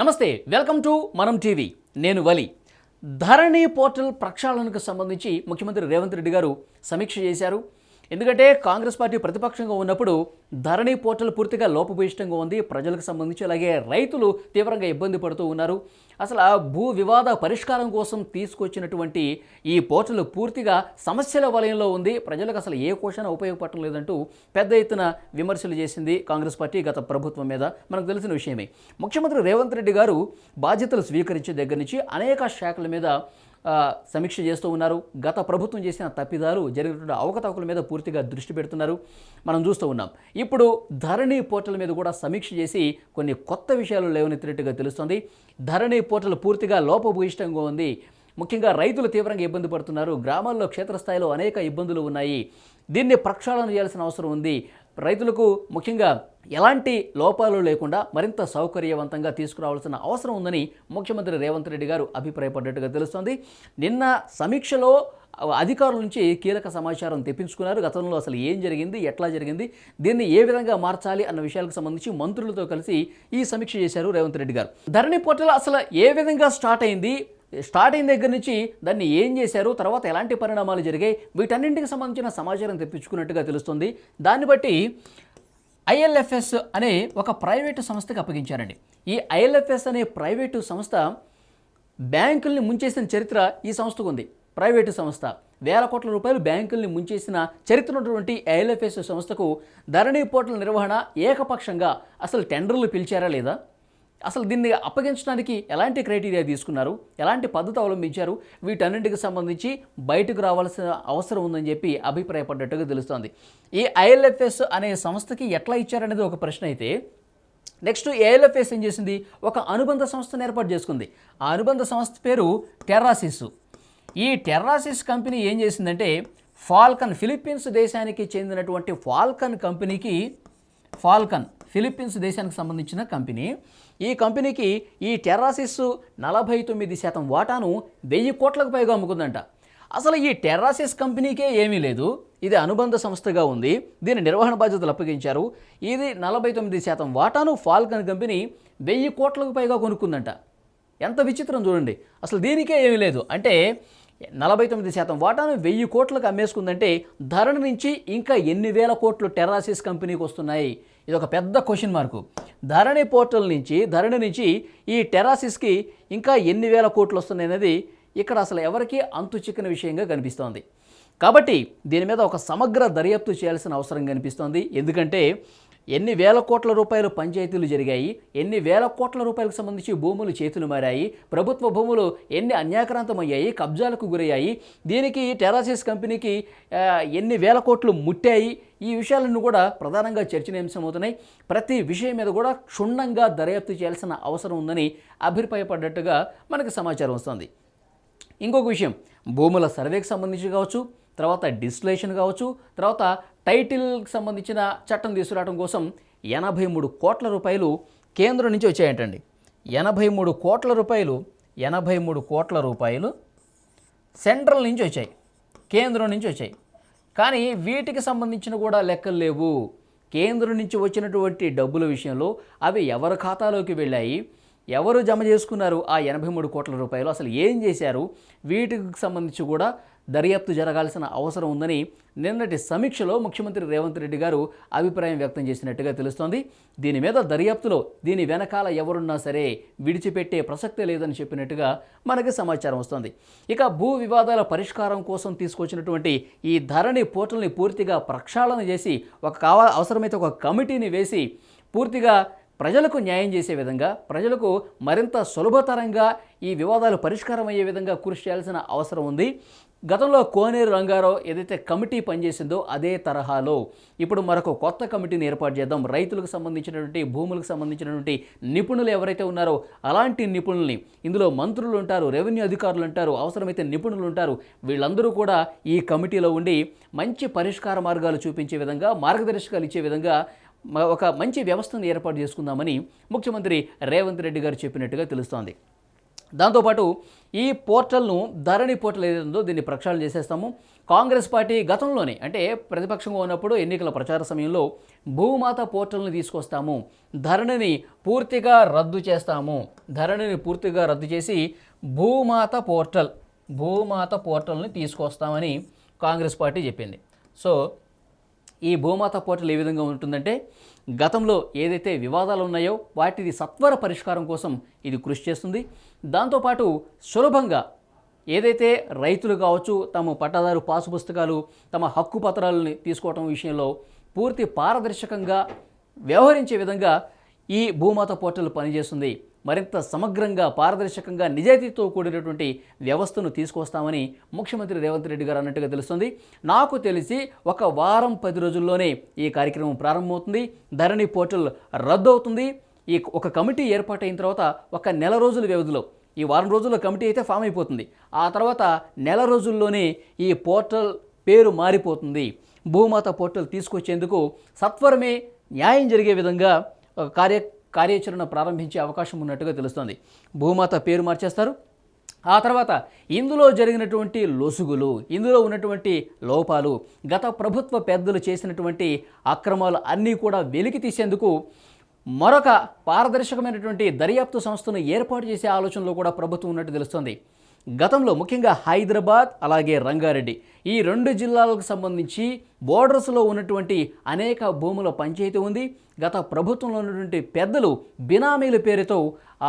నమస్తే welcome to మనం TV. నేను వలి. ధరణి పోర్టల్ ప్రక్షాళనకు సంబంధించి ముఖ్యమంత్రి రేవంత్ రెడ్డి గారు సమీక్ష చేశారు. ఎందుకంటే కాంగ్రెస్ పార్టీ ప్రతిపక్షంగా ఉన్నప్పుడు ధరణి పోర్టల్ పూర్తిగా లోపభూయిష్టంగా ఉంది. ప్రజలకు సంబంధించి అలాగే రైతులు తీవ్రంగా ఇబ్బంది పడుతూ ఉన్నారు. అసలు ఆ భూ వివాద పరిష్కారం కోసం తీసుకొచ్చినటువంటి ఈ పోర్టల్ పూర్తిగా సమస్యల వలయంలో ఉంది. ప్రజలకు అసలు ఏ కోశాన ఉపయోగపడటం లేదంటూ పెద్ద ఎత్తున విమర్శలు చేసింది కాంగ్రెస్ పార్టీ గత ప్రభుత్వం మీద. మనకు తెలిసిన విషయమే. ముఖ్యమంత్రి రేవంత్ రెడ్డి గారు బాధ్యతలు స్వీకరించే దగ్గర నుంచి అనేక శాఖల మీద సమీక్ష చేస్తూ ఉన్నారు. గత ప్రభుత్వం చేసిన తప్పిదాలు జరిగినటువంటి అవకతవకల మీద పూర్తిగా దృష్టి పెడుతున్నారు. మనం చూస్తూ ఉన్నాం. ఇప్పుడు ధరణి పోర్టల్ మీద కూడా సమీక్ష చేసి కొన్ని కొత్త విషయాలు లేవనెత్తినట్టుగా తెలుస్తుంది. ధరణి పోర్టల్ పూర్తిగా లోపభూయిష్టంగా ఉంది. ముఖ్యంగా రైతులు తీవ్రంగా ఇబ్బంది పడుతున్నారు. గ్రామాల్లో క్షేత్రస్థాయిలో అనేక ఇబ్బందులు ఉన్నాయి. దీన్ని ప్రక్షాళన చేయాల్సిన అవసరం ఉంది. రైతులకు ముఖ్యంగా ఎలాంటి లోపాలు లేకుండా మరింత సౌకర్యవంతంగా తీసుకురావాల్సిన అవసరం ఉందని ముఖ్యమంత్రి రేవంత్ రెడ్డి గారు అభిప్రాయపడ్డట్టుగా తెలుస్తోంది. నిన్న సమీక్షలో అధికారుల నుంచి కీలక సమాచారం తెప్పించుకున్నారు. గతంలో అసలు ఏం జరిగింది ఎట్లా జరిగింది దీన్ని ఏ విధంగా మార్చాలి అన్న విషయాలకు సంబంధించి మంత్రులతో కలిసి ఈ సమీక్ష చేశారు రేవంత్ రెడ్డి గారు. ధరణి పోర్టల్ అసలు ఏ విధంగా స్టార్ట్ అయింది స్టార్ట్ అయిన దగ్గర నుంచి దాన్ని ఏం చేశారు తర్వాత ఎలాంటి పరిణామాలు జరిగాయి వీటన్నింటికి సంబంధించిన సమాచారం తెప్పించుకున్నట్టుగా తెలుస్తుంది. దాన్ని బట్టి ఐఎల్ఎఫ్ఎస్ అనే ఒక ప్రైవేటు సంస్థకి అప్పగించారండి. ఈ ఐఎల్ఎఫ్ఎస్ అనే ప్రైవేటు సంస్థ బ్యాంకుల్ని ముంచేసిన చరిత్ర ఈ సంస్థకు ఉంది. ప్రైవేటు సంస్థ. వేల కోట్ల రూపాయలు బ్యాంకుల్ని ముంచేసిన చరిత్ర ఉన్నటువంటి ఐఎల్ఎఫ్ఎస్ సంస్థకు ధరణి పోర్టల్ నిర్వహణ ఏకపక్షంగా అసలు టెండర్లు పిలిచారా లేదా? అసలు దీన్ని అప్పగించడానికి ఎలాంటి క్రైటీరియా తీసుకున్నారు? ఎలాంటి పద్ధతి అవలంబించారు? వీటన్నింటికి సంబంధించి బయటకు రావాల్సిన అవసరం ఉందని చెప్పి అభిప్రాయపడ్డట్టుగా తెలుస్తోంది. ఈ ఐఎల్ఎఫ్ఎస్ అనే సంస్థకి ఎట్లా ఇచ్చారనేది ఒక ప్రశ్న అయితే నెక్స్ట్ ఏఎల్ఎఫ్ఎస్ ఏం చేసింది? ఒక అనుబంధ సంస్థను ఏర్పాటు చేసుకుంది. ఆ అనుబంధ సంస్థ పేరు టెర్రాసిస్. ఈ టెర్రాసిస్ కంపెనీ ఏం చేసిందంటే ఫాల్కన్ ఫిలిప్పీన్స్ దేశానికి చెందినటువంటి ఫాల్కన్ కంపెనీకి ఫాల్కన్ ఫిలిప్పీన్స్ దేశానికి సంబంధించిన కంపెనీ. ఈ కంపెనీకి ఈ టెర్రాసిస్ నలభై తొమ్మిది శాతం వాటాను వెయ్యి కోట్లకు పైగా అమ్ముకుందంట. అసలు ఈ టెర్రాసిస్ కంపెనీకే ఏమీ లేదు. ఇది అనుబంధ సంస్థగా ఉంది. దీని నిర్వహణ బాధ్యతలు అప్పగించారు. ఇది నలభై తొమ్మిది శాతం వాటాను ఫాల్కన్ కంపెనీ వెయ్యి కోట్లకు పైగా కొనుక్కుందంట. ఎంత విచిత్రం చూడండి. అసలు దీనికే ఏమీ లేదు. అంటే నలభై తొమ్మిది శాతం వాటాను వెయ్యి కోట్లకు అమ్మేసుకుందంటే ధరణి నుంచి ఇంకా ఎన్ని వేల కోట్లు టెర్రాసిస్ కంపెనీకి వస్తున్నాయి? ఇది ఒక పెద్ద క్వశ్చన్ మార్కు. ధరణి పోర్టల్ నుంచి ధరణి నుంచి ఈ టెర్రాసిస్కి ఇంకా ఎన్ని వేల కోట్లు వస్తున్నాయి అనేది ఇక్కడ అసలు ఎవరికీ అంతు చిక్కని విషయంగా కనిపిస్తోంది. కాబట్టి దీని మీద ఒక సమగ్ర దర్యాప్తు చేయాల్సిన అవసరం కనిపిస్తోంది. ఎందుకంటే ఎన్ని వేల కోట్ల రూపాయలు పంచాయతీలు జరిగాయి ఎన్ని వేల కోట్ల రూపాయలకు సంబంధించి భూములు చేతులు మారాయి ప్రభుత్వ భూములు ఎన్ని అన్యాక్రాంతమయ్యాయి కబ్జాలకు గురయ్యాయి దీనికి టెరాసిస్ కంపెనీకి ఎన్ని వేల కోట్లు ముట్టాయి ఈ విషయాలన్నీ కూడా ప్రధానంగా చర్చనీయాంశమవుతున్నాయి. ప్రతి విషయం మీద కూడా క్షుణ్ణంగా దర్యాప్తు చేయాల్సిన అవసరం ఉందని అభిప్రాయపడ్డట్టుగా మనకు సమాచారం వస్తుంది. ఇంకొక విషయం భూముల సర్వేకి సంబంధించి కావచ్చు తర్వాత డిస్లేషన్ కావచ్చు తర్వాత టైటిల్కి సంబంధించిన చట్టం తీసుకురావడం కోసం ఎనభై మూడు కోట్ల రూపాయలు కేంద్రం నుంచి వచ్చాయంటండి. ఎనభై మూడు కోట్ల రూపాయలు ఎనభై మూడు కోట్ల రూపాయలు సెంట్రల్ నుంచి వచ్చాయి. కేంద్రం నుంచి వచ్చాయి. కానీ వీటికి సంబంధించిన కూడా లెక్కలు లేవు. కేంద్రం నుంచి వచ్చినటువంటి డబ్బుల విషయంలో అవి ఎవరి ఖాతాలోకి వెళ్ళాయి? ఎవరు జమ చేసుకున్నారు ఆ ఎనభై మూడు కోట్ల రూపాయలు? అసలు ఏం చేశారు? వీటికి సంబంధించి కూడా దర్యాప్తు జరగాల్సిన అవసరం ఉందని నిన్నటి సమీక్షలో ముఖ్యమంత్రి రేవంత్ రెడ్డి గారు అభిప్రాయం వ్యక్తం చేసినట్టుగా తెలుస్తోంది. దీని మీద దర్యాప్తులో దీని వెనకాల ఎవరున్నా సరే విడిచిపెట్టే ప్రసక్తే లేదని చెప్పినట్టుగా మనకి సమాచారం వస్తుంది. ఇక భూ వివాదాల పరిష్కారం కోసం తీసుకొచ్చినటువంటి ఈ ధరణి పోర్టల్ని పూర్తిగా ప్రక్షాళన చేసి ఒక కావా అవసరమైతే ఒక కమిటీని వేసి పూర్తిగా ప్రజలకు న్యాయం చేసే విధంగా ప్రజలకు మరింత సులభతరంగా ఈ వివాదాలు పరిష్కారం అయ్యే విధంగా కృషి చేయాల్సిన అవసరం ఉంది. గతంలో కోనేరు రంగారావు ఏదైతే కమిటీ పనిచేసిందో అదే తరహాలో. ఇప్పుడు మరొక కొత్త కమిటీని ఏర్పాటు చేద్దాం. రైతులకు సంబంధించినటువంటి భూములకు సంబంధించినటువంటి నిపుణులు ఎవరైతే ఉన్నారో అలాంటి నిపుణుల్ని ఇందులో మంత్రులు ఉంటారు రెవెన్యూ అధికారులు ఉంటారు అవసరమైతే నిపుణులు ఉంటారు. వీళ్ళందరూ కూడా ఈ కమిటీలో ఉండి మంచి పరిష్కార మార్గాలు చూపించే విధంగా మార్గదర్శకాలు ఇచ్చే విధంగా ఒక మంచి వ్యవస్థను ఏర్పాటు చేసుకుందామని ముఖ్యమంత్రి రేవంత్ రెడ్డి గారు చెప్పినట్టుగా తెలుస్తోంది. దాంతోపాటు ఈ పోర్టల్ను ధరణి పోర్టల్ ఏదైందో దీన్ని ప్రక్షాళన చేసేస్తాము. కాంగ్రెస్ పార్టీ గతంలోనే అంటే ప్రతిపక్షంగా ఉన్నప్పుడు ఎన్నికల ప్రచార సమయంలో భూమాత పోర్టల్ని తీసుకొస్తాము. ధరణిని పూర్తిగా రద్దు చేస్తాము. ధరణిని పూర్తిగా రద్దు చేసి భూమాత పోర్టల్ భూమాత పోర్టల్ని తీసుకొస్తామని కాంగ్రెస్ పార్టీ చెప్పింది. సో ఈ భూమాత పోర్టల్ ఏ విధంగా ఉంటుందంటే గతంలో ఏదైతే వివాదాలు ఉన్నాయో వాటిది సత్వర పరిష్కారం కోసం ఇది కృషి చేస్తుంది. దాంతోపాటు సులభంగా ఏదైతే రైతులు కావచ్చు తమ పట్టాదారు పాసు పుస్తకాలు తమ హక్కు పత్రాలని తీసుకోవటం విషయంలో పూర్తి పారదర్శకంగా వ్యవహరించే విధంగా ఈ భూమాత పోర్టల్ పనిచేస్తుంది. మరింత సమగ్రంగా పారదర్శకంగా నిజాయితీతో కూడినటువంటి వ్యవస్థను తీసుకొస్తామని ముఖ్యమంత్రి రేవంత్ రెడ్డి గారు అన్నట్టుగా తెలుస్తుంది. నాకు తెలిసి ఒక వారం పది రోజుల్లోనే ఈ కార్యక్రమం ప్రారంభమవుతుంది. ధరణి పోర్టల్ రద్దు అవుతుంది ఈ ఒక కమిటీ ఏర్పాటైన తర్వాత ఒక నెల రోజుల వ్యవధిలో ఈ వారం రోజుల్లో కమిటీ అయితే ఫామ్ అయిపోతుంది. ఆ తర్వాత నెల రోజుల్లోనే ఈ పోర్టల్ పేరు మారిపోతుంది. భూమాత పోర్టల్ తీసుకొచ్చేందుకు సత్వరమే న్యాయం జరిగే విధంగా ఒక కార్య కార్యాచరణ ప్రారంభించే అవకాశం ఉన్నట్టుగా తెలుస్తోంది. భూమాత పేరు మార్చేస్తారు. ఆ తర్వాత ఇందులో జరిగినటువంటి లొసుగులు ఇందులో ఉన్నటువంటి లోపాలు గత ప్రభుత్వ పెద్దలు చేసినటువంటి అక్రమాలు అన్నీ కూడా వెలికి తీసేందుకు మరొక పారదర్శకమైనటువంటి దర్యాప్తు సంస్థను ఏర్పాటు చేసే ఆలోచనలో కూడా ప్రభుత్వం ఉన్నట్టు తెలుస్తోంది. గతంలో ముఖ్యంగా హైదరాబాద్ అలాగే రంగారెడ్డి ఈ రెండు జిల్లాలకు సంబంధించి బోర్డర్స్లో ఉన్నటువంటి అనేక భూముల పంచాయతీ ఉంది. గత ప్రభుత్వంలో ఉన్నటువంటి పెద్దలు బినామీల పేరుతో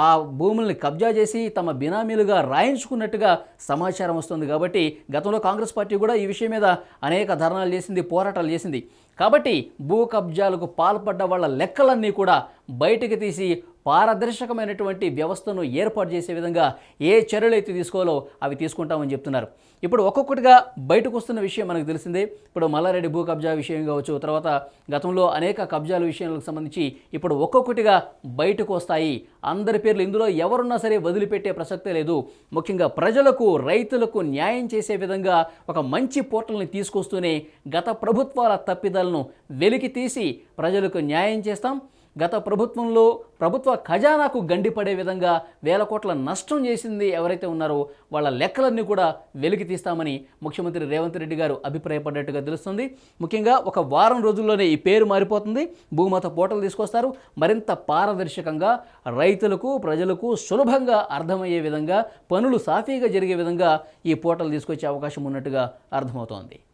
ఆ భూముల్ని కబ్జా చేసి తమ బినామీలుగా రాయించుకున్నట్టుగా సమాచారం వస్తుంది. కాబట్టి గతంలో కాంగ్రెస్ పార్టీ కూడా ఈ విషయం మీద అనేక ధర్నాలు చేసింది పోరాటాలు చేసింది. కాబట్టి భూ కబ్జాలకు పాల్పడ్డ వాళ్ళ లెక్కలన్నీ కూడా బయటకు తీసి పారదర్శకమైనటువంటి వ్యవస్థను ఏర్పాటు చేసే విధంగా ఏ చర్యలు అయితే తీసుకోవాలో అవి తీసుకుంటామని చెప్తున్నారు. ఇప్పుడు ఒక్కొక్కటిగా బయట బయటకు వస్తున్న విషయం మనకు తెలిసిందే. ఇప్పుడు మల్లారెడ్డి భూ కబ్జా విషయం కావచ్చు తర్వాత గతంలో అనేక కబ్జాల విషయాలకు సంబంధించి ఇప్పుడు ఒక్కొక్కటిగా బయటకు వస్తాయి అందరి పేర్లు ఇందులో ఎవరున్నా సరే వదిలిపెట్టే ప్రసక్తే లేదు. ముఖ్యంగా ప్రజలకు రైతులకు న్యాయం చేసే విధంగా ఒక మంచి పోర్టల్ని తీసుకొస్తూనే గత ప్రభుత్వాల తప్పిదాలను వెలికి తీసి ప్రజలకు న్యాయం చేస్తాం. గత ప్రభుత్వంలో ప్రభుత్వ ఖజానాకు గండిపడే విధంగా వేల కోట్ల నష్టం చేసింది ఎవరైతే ఉన్నారో వాళ్ళ లెక్కలన్నీ కూడా వెలికి తీస్తామని ముఖ్యమంత్రి రేవంత్ రెడ్డి గారు అభిప్రాయపడ్డట్టుగా తెలుస్తుంది. ముఖ్యంగా ఒక వారం రోజుల్లోనే ఈ పేరు మారిపోతుంది. భూమత పోటలు తీసుకొస్తారు. మరింత పారదర్శకంగా రైతులకు ప్రజలకు సులభంగా అర్థమయ్యే విధంగా పనులు సాఫీగా జరిగే విధంగా ఈ పోటలు తీసుకొచ్చే అవకాశం ఉన్నట్టుగా అర్థమవుతోంది.